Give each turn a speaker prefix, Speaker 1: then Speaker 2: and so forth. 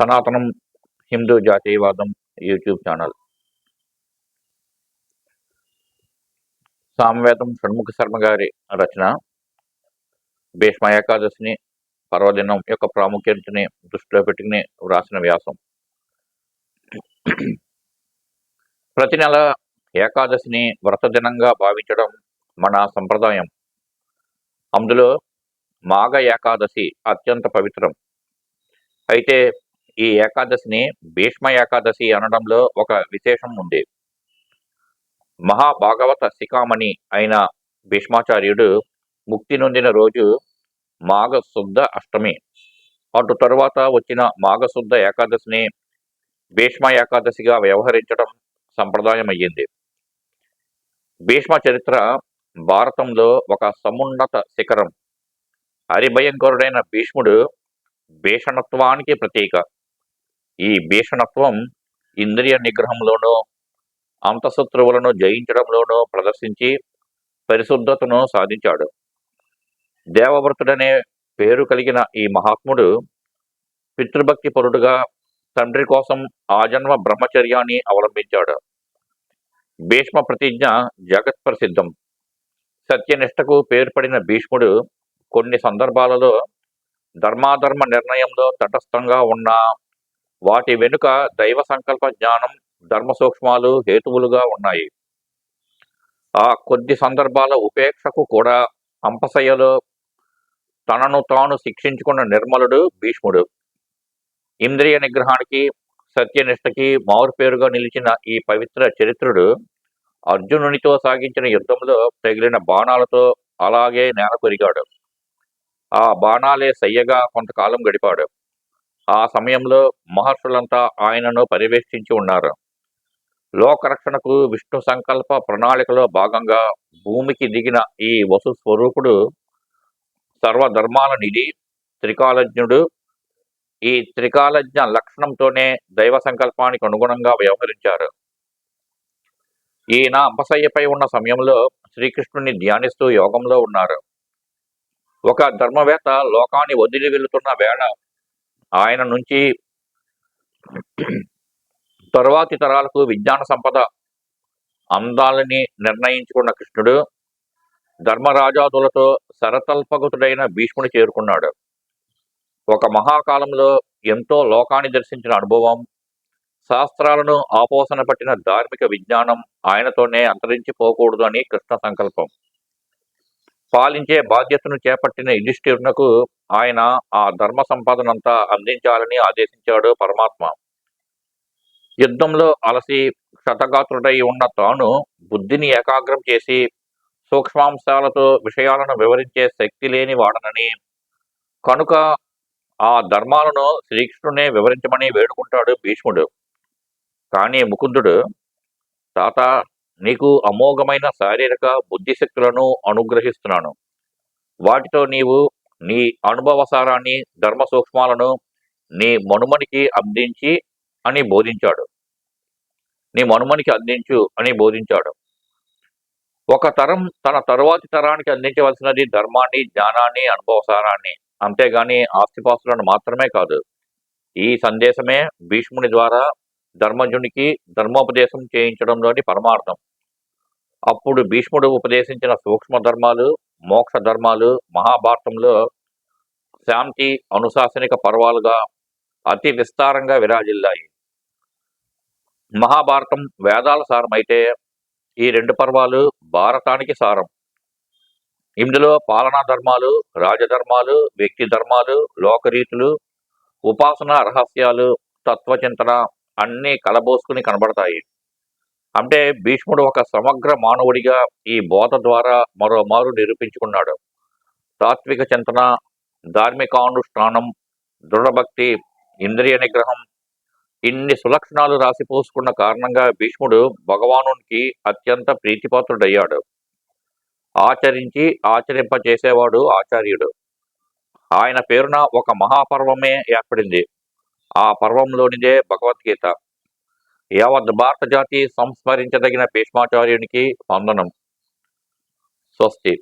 Speaker 1: సనాతనం హిందూ జాతీయవాదం YouTube channel. Samavedam Shanmukha Sharma గారి రచన. భీష్మ ఏకాదశిని పర్వదినం యొక్క ప్రాముఖ్యతని దృష్టిలో పెట్టుకుని వ్రాసిన వ్యాసం. ప్రతి నెల ఏకాదశిని వ్రత దినంగా భావించడం మన సంప్రదాయం. అందులో మాఘ ఏకాదశి అత్యంత పవిత్రం. అయితే ఈ ఏకాదశిని భీష్మ ఏకాదశి అనడంలో ఒక విశేషం ఉంది. మహాభాగవత శిఖామణి అయిన భీష్మాచార్యుడు ముక్తి నొందిన రోజు మాఘ శుద్ధ అష్టమి. అటు తరువాత వచ్చిన మాఘశుద్ధ ఏకాదశిని భీష్మ ఏకాదశిగా వ్యవహరించడం సంప్రదాయమయ్యింది. భీష్మ చరిత్ర భారతంలో ఒక సమున్నత శిఖరం. హరిభయంకరుడైన భీష్ముడు భీషణత్వానికి ప్రతీక. ఈ భీషణత్వం ఇంద్రియ నిగ్రహంలోనూ అంతశత్రువులను జయించడంలోనూ ప్రదర్శించి పరిశుద్ధతను సాధించాడు. దేవవ్రతుడనే పేరు కలిగిన ఈ మహాత్ముడు పితృభక్తి పరుడుగా తండ్రి కోసం ఆజన్మ బ్రహ్మచర్యాన్ని అవలంబించాడు. భీష్మ ప్రతిజ్ఞ జగత్ ప్రసిద్ధం. సత్యనిష్టకు పేర్పడిన భీష్ముడు కొన్ని సందర్భాలలో ధర్మాధర్మ నిర్ణయంలో తటస్థంగా ఉన్న వాటి వెనుక దైవ సంకల్ప జ్ఞానం ధర్మ సూక్ష్మాలు హేతువులుగా ఉన్నాయి. ఆ కొద్ది సందర్భాల ఉపేక్షకు కూడా అంపసయ్యలో తనను తాను శిక్షించుకున్న నిర్మలుడు భీష్ముడు. ఇంద్రియ నిగ్రహానికి సత్యనిష్టకి మారుపేరుగా నిలిచిన ఈ పవిత్ర చరిత్రుడు అర్జునునితో సాగించిన యుద్ధంలో తగిలిన బాణాలతో అలాగే నేల కొరిగాడు ఆ బాణాలే సయ్యగా కొంతకాలం గడిపాడు. ఆ సమయంలో మహర్షులంతా ఆయనను పర్యవేక్షించి ఉన్నారు. లోకరక్షణకు విష్ణు సంకల్ప ప్రణాళికలో భాగంగా భూమికి దిగిన ఈ వసు స్వరూపుడు సర్వధర్మాల నిధి త్రికాలజ్ఞుడు. ఈ త్రికాలజ్ఞ లక్షణంతోనే దైవ సంకల్పానికి అనుగుణంగా వ్యవహరించారు. ఈయన అంబసయ్యపై ఉన్న సమయంలో శ్రీకృష్ణుని ధ్యానిస్తూ యోగంలో ఉన్నారు. ఒక ధర్మవేత్త లోకాన్ని వదిలి వెళుతున్న వేళ ఆయన నుంచి తరువాతి తరాలకు విజ్ఞాన సంపద అందాలని నిర్ణయించుకున్న కృష్ణుడు ధర్మరాజాదులతో శరతల్పగతుడైన భీష్ముని చేరుకున్నాడు. ఒక మహాకాలంలో ఎంతో లోకాన్ని దర్శించిన అనుభవం శాస్త్రాలను ఆపోసన పట్టిన ధార్మిక విజ్ఞానం ఆయనతోనే అంతరించిపోకూడదు అని కృష్ణ సంకల్పం. పాలించే బాధ్యతను చేపట్టిన యుధిష్ఠిరునకు ఆయన ఆ ధర్మ సంపాదనంతా అందించాలని ఆదేశించాడు పరమాత్మ. యుద్ధంలో అలసి క్షతగాత్రుడై ఉన్న తాను బుద్ధిని ఏకాగ్రం చేసి సూక్ష్మాంశాలతో విషయాలను వివరించే శక్తి లేని వాడనని కనుక ఆ ధర్మాలను శ్రీకృష్ణునే వివరించమని వేడుకుంటాడు భీష్ముడు. కానీ ముకుందుడు తాత నీకు అమోఘమైన శారీరక బుద్ధిశక్తులను అనుగ్రహిస్తున్నాను. వాటితో నీవు నీ అనుభవసారాన్ని ధర్మ సూక్ష్మాలను నీ మనుమనికి అందించి అని బోధించాడు. నీ మనుమనికి అందించు అని బోధించాడు. ఒక తరం తన తరువాతి తరానికి అందించవలసినది ధర్మాన్ని జ్ఞానాన్ని అనుభవసారాన్ని. అంతేగాని ఆస్తిపాస్తులను మాత్రమే కాదు. ఈ సందేశమే భీష్ముని ద్వారా ధర్మజునికి ధర్మోపదేశం చేయించడంలోని పరమార్థం. అప్పుడు భీష్ముడు ఉపదేశించిన సూక్ష్మ ధర్మాలు మోక్ష ధర్మాలు మహాభారతంలో శాంతి అనుశాసనిక పర్వాలుగా అతి విస్తారంగా విరాజిల్లాయి. మహాభారతం వేదాల సారమైతే ఈ రెండు పర్వాలు భారతానికి సారం. ఇందులో పాలనా ధర్మాలు రాజధర్మాలు వ్యక్తి ధర్మాలు లోకరీతులు ఉపాసన రహస్యాలు తత్వచింతన అన్నీ కలబోసుకుని కనబడతాయి. అంటే భీష్ముడు ఒక సమగ్ర మానవుడిగా ఈ బోధ ద్వారా మరోమారు నిరూపించుకున్నాడు. తాత్విక చింతన ధార్మికానుష్ఠానం దృఢభక్తి ఇంద్రియ నిగ్రహం ఇన్ని సులక్షణాలు రాసిపోసుకున్న కారణంగా భీష్ముడు భగవానునికి అత్యంత ప్రీతిపాత్రుడయ్యాడు. ఆచరించి ఆచరింపచేసేవాడు ఆచార్యుడు. ఆయన పేరున ఒక మహాపర్వమే ఏర్పడింది. ఆ పర్వంలోనిదే భగవద్గీత. యావత్ భారత జాతి సంస్మరించదగిన భీష్మాచార్యునికి వందనం. స్వస్తి.